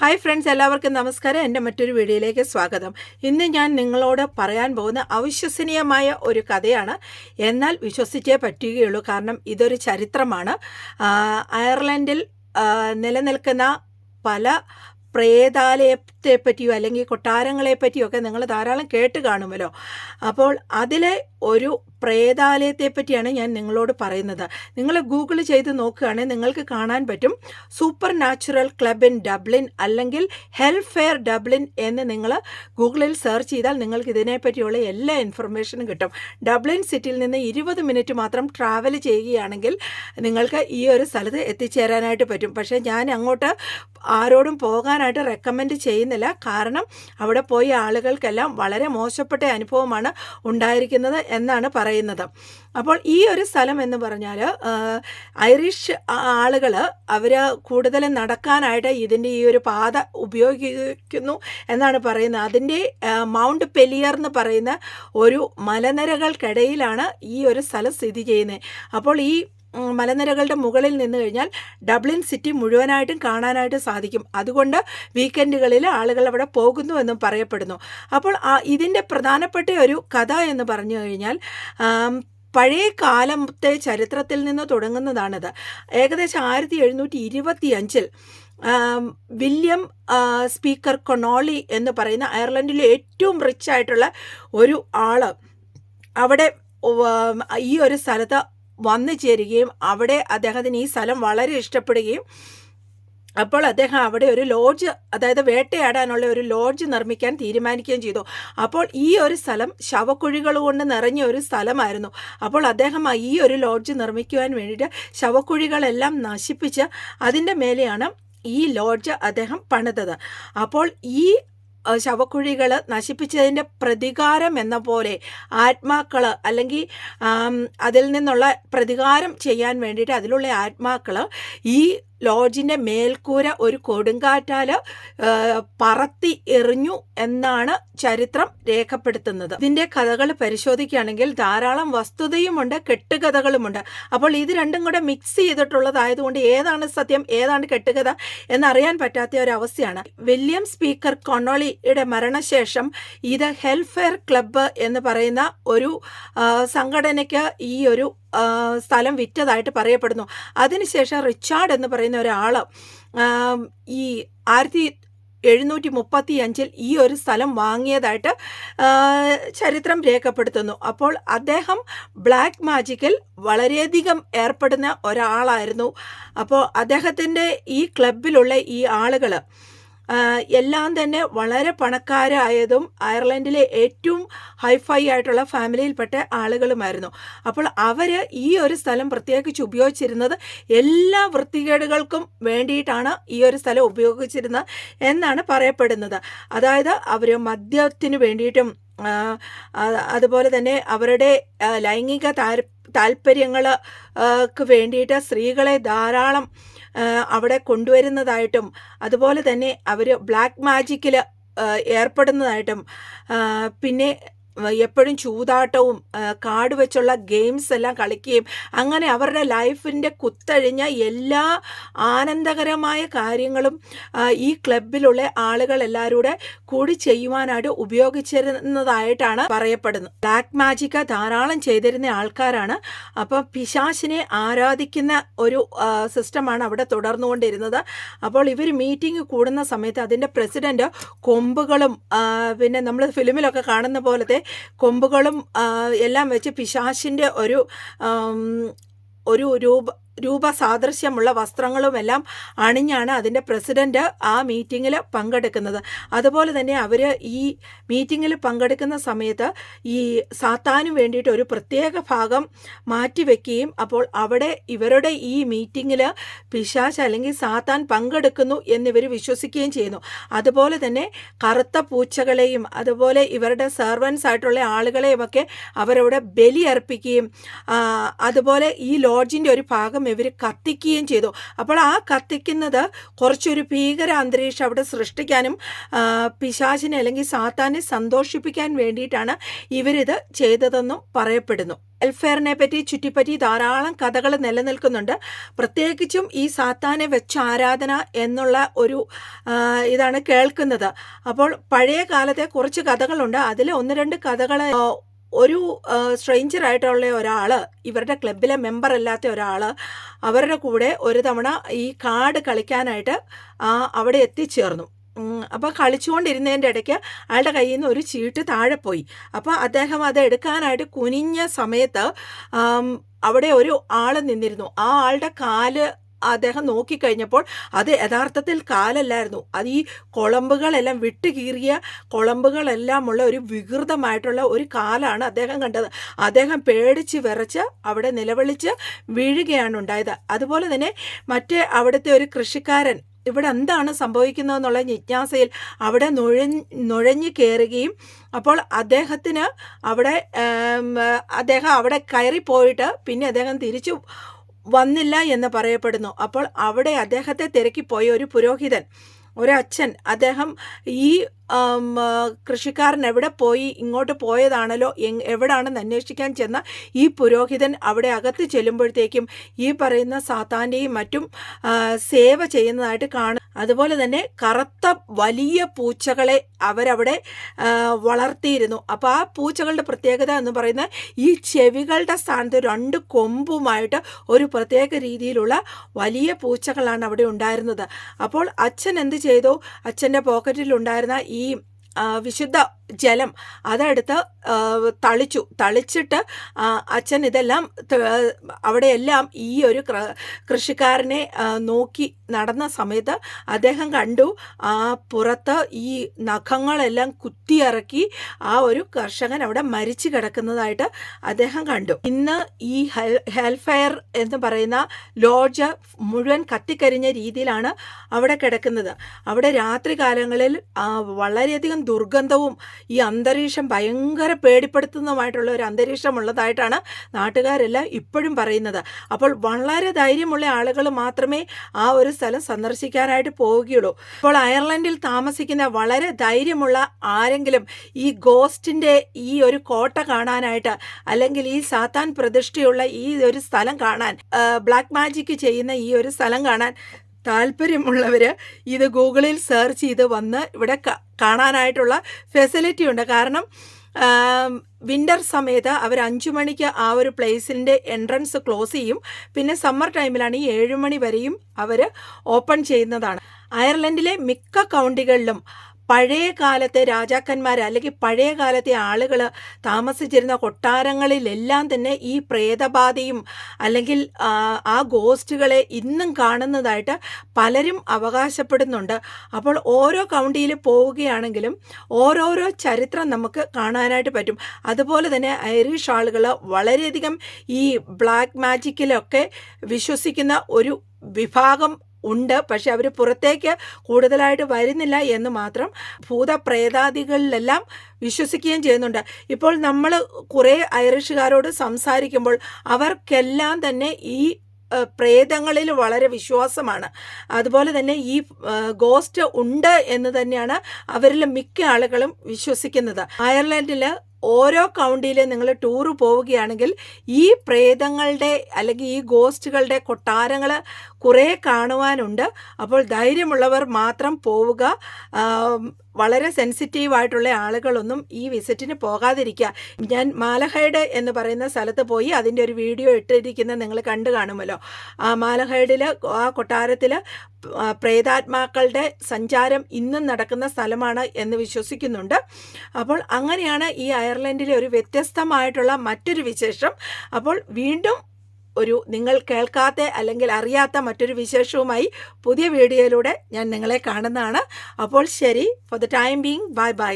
Hi friends എല്ലാവർക്കും നമസ്കാരം. എന്റെ മറ്റൊരു വീഡിയോയിലേക്ക് സ്വാഗതം. ഇന്ന് ഞാൻ നിങ്ങളോട് പറയാൻ പോകുന്ന അവിശ്വസനീയമായ ഒരു കഥയാണ്. എന്നാൽ വിശ്വസിച്ചേ പറ്റുകയുള്ളൂ. കാരണം ഇതൊരു ചരിത്രമാണ്. അയർലൻഡിൽ നിലനിൽക്കുന്ന പല പ്രേതാലയത്തെ പറ്റിയോ അല്ലെങ്കിൽ കൊട്ടാരങ്ങളെ പറ്റിയോ ഒക്കെ നിങ്ങൾ ധാരാളം കേട്ട് കാണുമല്ലോ. അപ്പോൾ അതിലെ ഒരു പ്രേതാലയത്തെ പറ്റിയാണ് ഞാൻ നിങ്ങളോട് പറയുന്നത്. നിങ്ങൾ ഗൂഗിൾ ചെയ്ത് നോക്കുകയാണെങ്കിൽ നിങ്ങൾക്ക് കാണാൻ പറ്റും. Super natural club in Dublin അല്ലെങ്കിൽ ഹെൽത്ത് ഫെയർ ഡബ്ലിൻ എന്ന് നിങ്ങൾ ഗൂഗിളിൽ സെർച്ച് ചെയ്താൽ നിങ്ങൾക്ക് ഇതിനെപ്പറ്റിയുള്ള എല്ലാ ഇൻഫർമേഷനും കിട്ടും. ഡബ്ലിൻ സിറ്റിയിൽ നിന്ന് ഇരുപത് മിനിറ്റ് മാത്രം ട്രാവൽ ചെയ്യുകയാണെങ്കിൽ നിങ്ങൾക്ക് ഈ ഒരു സ്ഥലത്ത് എത്തിച്ചേരാനായിട്ട് പറ്റും. പക്ഷേ ഞാൻ അങ്ങോട്ട് ആരോടും പോകാനായിട്ട് റെക്കമെൻഡ് ചെയ്യുന്നില്ല. കാരണം അവിടെ പോയ ആളുകൾക്കെല്ലാം വളരെ മോശപ്പെട്ട അനുഭവമാണ് ഉണ്ടായിരിക്കുന്നത് എന്നാണ് പറയുന്നത്. അപ്പോൾ ഈ ഒരു സ്ഥലം എന്ന് പറഞ്ഞാൽ ഐറിഷ് ആളുകൾ അവർ കൂടുതലും നടക്കാനായിട്ട് ഇതിന്റെ ഈ ഒരു പാത ഉപയോഗിക്കുന്നു എന്നാണ് പറയുന്നത്. അതിന്റെ മൗണ്ട് പെലിയർ എന്ന് പറയുന്ന ഒരു മലനിരകൾക്കിടയിലാണ് ഈ ഒരു സ്ഥലം സ്ഥിതി ചെയ്യുന്നത്. അപ്പോൾ ഈ മലനിരകളുടെ മുകളിൽ നിന്ന് കഴിഞ്ഞാൽ ഡബ്ലിൻ സിറ്റി മുഴുവനായിട്ടും കാണാനായിട്ട് സാധിക്കും. അതുകൊണ്ട് വീക്കെൻഡുകളിൽ ആളുകൾ അവിടെ പോകുന്നു എന്നും പറയപ്പെടുന്നു. അപ്പോൾ ഇതിന്റെ പ്രധാനപ്പെട്ട ഒരു കഥ എന്ന് പറഞ്ഞു കഴിഞ്ഞാൽ പഴയ കാലത്തെ ചരിത്രത്തിൽ നിന്ന് തുടങ്ങുന്നതാണിത്. ഏകദേശം ആയിരത്തി എഴുന്നൂറ്റി ഇരുപത്തി അഞ്ചിൽ വില്യം സ്പീക്കർ കൊണോളി എന്ന് പറയുന്ന അയർലൻഡിലെ ഏറ്റവും റിച്ച് ആയിട്ടുള്ള ഒരു ആൾ അവിടെ ഈ ഒരു സ്ഥലത്ത് വന്നു ചേരുകയും അവിടെ അദ്ദേഹത്തിന് ഈ സ്ഥലം വളരെ ഇഷ്ടപ്പെടുകയും അപ്പോൾ അദ്ദേഹം അവിടെ ഒരു ലോഡ്ജ് അതായത് വേട്ടയാടാനുള്ള ഒരു ലോഡ്ജ് നിർമ്മിക്കാൻ തീരുമാനിക്കുകയും ചെയ്തു. അപ്പോൾ ഈ ഒരു സ്ഥലം ശവക്കുഴികൾ കൊണ്ട് നിറഞ്ഞ ഒരു സ്ഥലമായിരുന്നു. അപ്പോൾ അദ്ദേഹം ഈ ഒരു ലോഡ്ജ് നിർമ്മിക്കുവാൻ വേണ്ടിയിട്ട് ശവക്കുഴികളെല്ലാം നശിപ്പിച്ച് അതിന്റെ മേലെയാണ് ഈ ലോഡ്ജ് അദ്ദേഹം പണിതത്. അപ്പോൾ ഈ ശവക്കുഴികൾ നശിപ്പിച്ചതിന്റെ പ്രതികാരം എന്ന പോലെ ആത്മാക്കൾ അല്ലെങ്കിൽ അതിൽ നിന്നുള്ള പ്രതികാരം ചെയ്യാൻ വേണ്ടിയിട്ട് അതിലുള്ള ആത്മാക്കൾ ഈ ലോഡ്ജിന്റെ മേൽക്കൂര ഒരു കൊടുങ്കാറ്റാൽ പറത്തി എറിഞ്ഞു എന്നാണ് ചരിത്രം രേഖപ്പെടുത്തുന്നത്. ഇതിന്റെ കഥകൾ പരിശോധിക്കുകയാണെങ്കിൽ ധാരാളം വസ്തുതയുമുണ്ട് കെട്ടുകഥകളുമുണ്ട്. അപ്പോൾ ഇത് രണ്ടും കൂടെ മിക്സ് ചെയ്തിട്ടുള്ളതായതുകൊണ്ട് ഏതാണ് സത്യം ഏതാണ് കെട്ടുകഥ എന്നറിയാൻ പറ്റാത്ത ഒരവസ്ഥയാണ്. വില്യം സ്പീക്കർ കൊണോളിയുടെ മരണശേഷം ഇത് ഹെൽഫെയർ ക്ലബ്ബ് എന്ന് പറയുന്ന ഒരു സംഘടനയ്ക്ക് ഈ ഒരു സ്ഥലം വിറ്റതായിട്ട് പറയപ്പെടുന്നു. അതിനുശേഷം റിച്ചാർഡ് എന്ന് പറയുന്ന ഒരാൾ ഈ ആയിരത്തി എഴുന്നൂറ്റി മുപ്പത്തി അഞ്ചിൽ ഈ ഒരു സ്ഥലം വാങ്ങിയതായിട്ട് ചരിത്രം രേഖപ്പെടുത്തുന്നു. അപ്പോൾ അദ്ദേഹം ബ്ലാക്ക് മാജിക്കിൽ വളരെയധികം ഏർപ്പെടുന്ന ഒരാളായിരുന്നു. അപ്പോൾ അദ്ദേഹത്തിന്റെ ഈ ക്ലബിലുള്ള ഈ ആളുകൾ എല്ലാം തന്നെ വളരെ പണക്കാരായതും അയർലൻഡിലെ ഏറ്റവും ഹൈഫൈ ആയിട്ടുള്ള ഫാമിലിയിൽപ്പെട്ട ആളുകളുമായിരുന്നു. അപ്പോൾ അവർ ഈ ഒരു സ്ഥലം പ്രത്യേകിച്ച് ഉപയോഗിച്ചിരുന്നത് എല്ലാ വൃത്തികേടുകൾക്കും വേണ്ടിയിട്ടാണ് ഈ ഒരു സ്ഥലം ഉപയോഗിച്ചിരുന്നത് എന്നാണ് പറയപ്പെടുന്നത്. അതായത് അവർ മദ്യത്തിന് വേണ്ടിയിട്ടും അതുപോലെ തന്നെ അവരുടെ ലൈംഗിക താല്പര്യങ്ങൾക്ക് വേണ്ടിയിട്ട് സ്ത്രീകളെ ധാരാളം അവിടെ കൊണ്ടുവരുന്നതായിട്ടും അതുപോലെ തന്നെ അവർ ബ്ലാക്ക് മാജിക്കിൽ ഏർപ്പെടുന്നതായിട്ടും പിന്നെ എപ്പോഴും ചൂതാട്ടവും കാർഡ് വെച്ചുള്ള ഗെയിംസ് എല്ലാം കളിക്കുകയും അങ്ങനെ അവരുടെ ലൈഫിന്റെ കുത്തഴിഞ്ഞ എല്ലാ ആനന്ദകരമായ കാര്യങ്ങളും ഈ ക്ലബിലുള്ള ആളുകൾ എല്ലാവരും കൂടി ചെയ്യുവാനായിട്ട് ഉപയോഗിച്ചിരുന്നതായിട്ടാണ് പറയപ്പെടുന്നത്. ബ്ലാക്ക് മാജിക്ക ധാരാളം ചെയ്തിരുന്ന ആൾക്കാരാണ്. അപ്പോൾ പിശാശിനെ ആരാധിക്കുന്ന ഒരു സിസ്റ്റമാണ് അവിടെ തുടർന്നുകൊണ്ടിരുന്നത്. അപ്പോൾ ഇവർ മീറ്റിംഗ് കൂടുന്ന സമയത്ത് അതിന്റെ പ്രസിഡന്റ് കൊമ്പുകളും പിന്നെ നമ്മൾ ഫിലിമിലൊക്കെ കാണുന്ന പോലത്തെ കൊമ്പുകളും എല്ലാം വെച്ച് പിശാശിന്റെ ഒരു ഒരു രൂപ രൂപസാദൃശ്യമുള്ള വസ്ത്രങ്ങളും എല്ലാം അണിഞ്ഞാണ് അതിന്റെ പ്രസിഡന്റ് ആ മീറ്റിങ്ങിൽ പങ്കെടുക്കുന്നത്. അതുപോലെ തന്നെ അവർ ഈ മീറ്റിങ്ങിൽ പങ്കെടുക്കുന്ന സമയത്ത് ഈ സാത്താനു വേണ്ടിയിട്ട് ഒരു പ്രത്യേക ഭാഗം മാറ്റിവെക്കുകയും അപ്പോൾ അവിടെ ഇവരുടെ ഈ മീറ്റിങ്ങിൽ പിശാശ് അല്ലെങ്കിൽ സാത്താൻ പങ്കെടുക്കുന്നു എന്നിവർ വിശ്വസിക്കുകയും ചെയ്യുന്നു. അതുപോലെ തന്നെ കറുത്ത പൂച്ചകളെയും അതുപോലെ ഇവരുടെ സെർവൻസ് ആയിട്ടുള്ള ആളുകളെയും ഒക്കെ അവരവിടെ ബലി അർപ്പിക്കുകയും അതുപോലെ ഈ ലോഡ്ജിന്റെ ഒരു ഭാഗം ഭാഗം ഇവർ കത്തിക്കുകയും ചെയ്തു. അപ്പോൾ ആ കത്തിക്കുന്നത് കുറച്ചൊരു ഭീകര അന്തരീക്ഷം അവിടെ സൃഷ്ടിക്കാനും പിശാചിനെ അല്ലെങ്കിൽ സാത്താനെ സന്തോഷിപ്പിക്കാൻ വേണ്ടിയിട്ടാണ് ഇവരിത് ചെയ്തതെന്നും പറയപ്പെടുന്നു. വെൽഫെയറിനെ പറ്റി ചുറ്റിപ്പറ്റി ധാരാളം കഥകൾ നിലനിൽക്കുന്നുണ്ട്. പ്രത്യേകിച്ചും ഈ സാത്താനെ വെച്ച ആരാധന എന്നുള്ള ഒരു ഇതാണ് കേൾക്കുന്നത്. അപ്പോൾ പഴയ കാലത്തെ കുറച്ച് കഥകളുണ്ട്. അതിൽ ഒന്ന് രണ്ട് കഥകൾ ഒരു സ്ട്രേഞ്ചർ ആയിട്ടുള്ള ഒരാൾ ഇവരുടെ ക്ലബിലെ മെമ്പർ അല്ലാത്ത ഒരാൾ അവരുടെ കൂടെ ഒരു തവണ ഈ കാർഡ് കളിക്കാനായിട്ട് അവിടെ എത്തിച്ചേർന്നു. അപ്പോൾ കളിച്ചുകൊണ്ടിരുന്നതിന്റെ ഇടയ്ക്ക് അയാളുടെ കയ്യിൽ നിന്ന് ഒരു ചീട്ട് താഴെ പോയി. അപ്പോൾ അദ്ദേഹം അത് എടുക്കാനായിട്ട് കുനിഞ്ഞ സമയത്ത് അവിടെ ഒരു ആൾ നിന്നിരുന്നു. ആ ആളുടെ കാൽ അദ്ദേഹം നോക്കിക്കഴിഞ്ഞപ്പോൾ അത് യഥാർത്ഥത്തിൽ കാലല്ലായിരുന്നു. അത് ഈ കുളമ്പുകളെല്ലാം വിട്ടുകീറിയ കുളമ്പുകളെല്ലാം ഉള്ള ഒരു വികൃതമായിട്ടുള്ള ഒരു കാലാണ് അദ്ദേഹം കണ്ടത്. അദ്ദേഹം പേടിച്ച് വിറച്ച് അവിടെ നിലവിളിച്ച് വീഴുകയാണ് ഉണ്ടായത്. അതുപോലെ തന്നെ മറ്റേ അവിടുത്തെ ഒരു കൃഷിക്കാരൻ ഇവിടെ എന്താണ് സംഭവിക്കുന്നതെന്നുള്ള ജിജ്ഞാസയിൽ അവിടെ നുഴഞ്ഞ് നുഴഞ്ഞു കയറുകയും അപ്പോൾ അദ്ദേഹത്തിന് അവിടെ അദ്ദേഹം അവിടെ കയറിപ്പോയിട്ട് പിന്നെ അദ്ദേഹം തിരിച്ചു വന്നില്ല എന്ന് പറയപ്പെടുന്നു. അപ്പോൾ അവിടെ അദ്ദേഹത്തെ തിരക്കിപ്പോയ ഒരു പുരോഹിതൻ ഒരച്ഛൻ. അദ്ദേഹം ഈ കൃഷിക്കാരൻ എവിടെ പോയി ഇങ്ങോട്ട് പോയതാണല്ലോ എവിടാണെന്ന് അന്വേഷിക്കാൻ ചെന്ന ഈ പുരോഹിതൻ അവിടെ അകത്ത് ചെല്ലുമ്പോഴത്തേക്കും ഈ പറയുന്ന സാത്താന്റെയും മറ്റും സേവ ചെയ്യുന്നതായിട്ട് കാണും. അതുപോലെ തന്നെ കറുത്ത വലിയ പൂച്ചകളെ അവരവിടെ വളർത്തിയിരുന്നു. അപ്പോൾ ആ പൂച്ചകളുടെ പ്രത്യേകത എന്ന് പറയുന്നത് ഈ ചെവികളുടെ സ്ഥാനത്ത് രണ്ട് കൊമ്പുമായിട്ട് ഒരു പ്രത്യേക രീതിയിലുള്ള വലിയ പൂച്ചകളാണ് അവിടെ ഉണ്ടായിരുന്നത്. അപ്പോൾ അച്ഛൻ എന്ത് ചെയ്തു. അച്ഛന്റെ പോക്കറ്റിലുണ്ടായിരുന്ന ഈ വിശുദ്ധ ജലം അതെടുത്ത് തളിച്ചു. തളിച്ചിട്ട് അച്ഛൻ ഇതെല്ലാം അവിടെയെല്ലാം ഈ ഒരു കൃഷിക്കാരനെ നോക്കി നടന്ന സമയത്ത് അദ്ദേഹം കണ്ടു. ആ പുറത്ത് ഈ നഖങ്ങളെല്ലാം കുത്തിയിറക്കി ആ ഒരു കർഷകൻ അവിടെ മരിച്ചു കിടക്കുന്നതായിട്ട് അദ്ദേഹം കണ്ടു. ഇന്ന് ഈ ഹെൽ ഹെൽഫെയർ എന്ന് പറയുന്ന ലോഡ്ജ് മുഴുവൻ കത്തിക്കരിഞ്ഞ രീതിയിലാണ് അവിടെ കിടക്കുന്നത്. അവിടെ രാത്രി കാലങ്ങളിൽ വളരെയധികം ദുർഗന്ധവും ഈ അന്തരീക്ഷം ഭയങ്കര പേടിപ്പെടുത്തുന്നതുമായിട്ടുള്ള ഒരു അന്തരീക്ഷമുള്ളതായിട്ടാണ് നാട്ടുകാരെല്ലാം ഇപ്പോഴും പറയുന്നത്. അപ്പോൾ വളരെ ധൈര്യമുള്ള ആളുകൾ മാത്രമേ ആ ഒരു സ്ഥലം സന്ദർശിക്കാനായിട്ട് പോവുകയുള്ളൂ. അപ്പോൾ അയർലൻഡിൽ താമസിക്കുന്ന വളരെ ധൈര്യമുള്ള ആരെങ്കിലും ഈ ഗോസ്റ്റിന്റെ ഈ ഒരു കോട്ട കാണാനായിട്ട് അല്ലെങ്കിൽ ഈ സാത്താൻ പ്രതിഷ്ഠയുള്ള ഈ ഒരു സ്ഥലം കാണാൻ ബ്ലാക്ക് മാജിക് ചെയ്യുന്ന ഈ ഒരു സ്ഥലം കാണാൻ താല്പര്യമുള്ളവർ ഇത് ഗൂഗിളിൽ സെർച്ച് ചെയ്ത് വന്ന് ഇവിടെ കാണാനായിട്ടുള്ള ഫെസിലിറ്റി ഉണ്ട്. കാരണം വിന്റർ സമയത്ത് അവർ അഞ്ചു മണിക്ക് ആ ഒരു പ്ലേസിന്റെ എൻട്രൻസ് ക്ലോസ് ചെയ്യും. പിന്നെ സമ്മർ ടൈമിലാണ് ഈ ഏഴ് മണി വരെയും അവർ ഓപ്പൺ ചെയ്യുന്നതാണ്. അയർലൻഡിലെ മിക്ക കൗണ്ടികളിലും പഴയ കാലത്തെ രാജാക്കന്മാർ അല്ലെങ്കിൽ പഴയ കാലത്തെ ആളുകൾ താമസിച്ചിരുന്ന കൊട്ടാരങ്ങളിലെല്ലാം തന്നെ ഈ പ്രേതബാധയും അല്ലെങ്കിൽ ആ, ഗോസ്റ്റുകളെ ഇന്നും കാണുന്നതായിട്ട് പലരും അവകാശപ്പെടുന്നുണ്ട്. അപ്പോൾ ഓരോ കൗണ്ടിയിൽ പോവുകയാണെങ്കിലും ഓരോരോ ചരിത്രം നമുക്ക് കാണാനായിട്ട് പറ്റും. അതുപോലെ തന്നെ ഐറിഷ് ആളുകൾ വളരെയധികം ഈ ബ്ലാക്ക് മാജിക്കിലൊക്കെ വിശ്വസിക്കുന്ന ഒരു വിഭാഗം ഉണ്ട്. പക്ഷെ അവർ പുറത്തേക്ക് കൂടുതലായിട്ട് വരുന്നില്ല എന്ന് മാത്രം ഭൂതപ്രേതാദികളിലെല്ലാം വിശ്വസിക്കുകയും ചെയ്യുന്നുണ്ട്. ഇപ്പോൾ നമ്മൾ കുറേ ഐറിഷുകാരോട് സംസാരിക്കുമ്പോൾ അവർക്കെല്ലാം തന്നെ ഈ പ്രേതങ്ങളിൽ വളരെ വിശ്വാസമാണ്. അതുപോലെ തന്നെ ഈ ഗോസ്റ്റ് ഉണ്ട് എന്ന് തന്നെയാണ് അവരിൽ മിക്ക ആളുകളും വിശ്വസിക്കുന്നത്. അയർലൻഡിൽ ഓരോ കൗണ്ടിയിൽ നിങ്ങൾ ടൂർ പോവുകയാണെങ്കിൽ ഈ പ്രേതങ്ങളുടെ അല്ലെങ്കിൽ ഈ ഗോസ്റ്റുകളുടെ കൊട്ടാരങ്ങൾ കുറേ കാണുവാനുണ്ട്. അപ്പോൾ ധൈര്യമുള്ളവർ മാത്രം പോവുക. വളരെ സെൻസിറ്റീവ് ആയിട്ടുള്ള ആളുകളൊന്നും ഈ വിസിറ്റിന് പോകാതിരിക്കുക. ഞാൻ മാലഹൈഡ് എന്ന് പറയുന്ന സ്ഥലത്ത് പോയി അതിന്റെ ഒരു വീഡിയോ ഇട്ടിരിക്കുന്നത് നിങ്ങൾ കണ്ടു കാണുമല്ലോ. ആ മാലഹൈഡിൽ ആ കൊട്ടാരത്തിൽ പ്രേതാത്മാക്കളുടെ സഞ്ചാരം ഇന്നും നടക്കുന്ന സ്ഥലമാണ് എന്ന് വിശ്വസിക്കുന്നുണ്ട്. അപ്പോൾ അങ്ങനെയാണ് ഈ അയർലൻഡിലെ ഒരു വ്യത്യസ്തമായിട്ടുള്ള മറ്റൊരു വിശേഷം. അപ്പോൾ വീണ്ടും ഒരു നിങ്ങൾ കേൾക്കാത്ത അല്ലെങ്കിൽ അറിയാത്ത മറ്റൊരു വിശേഷവുമായി പുതിയ വീഡിയോയിലൂടെ ഞാൻ നിങ്ങളെ കാണുന്നതാണ്. അപ്പോൾ ശരി for the time being bye bye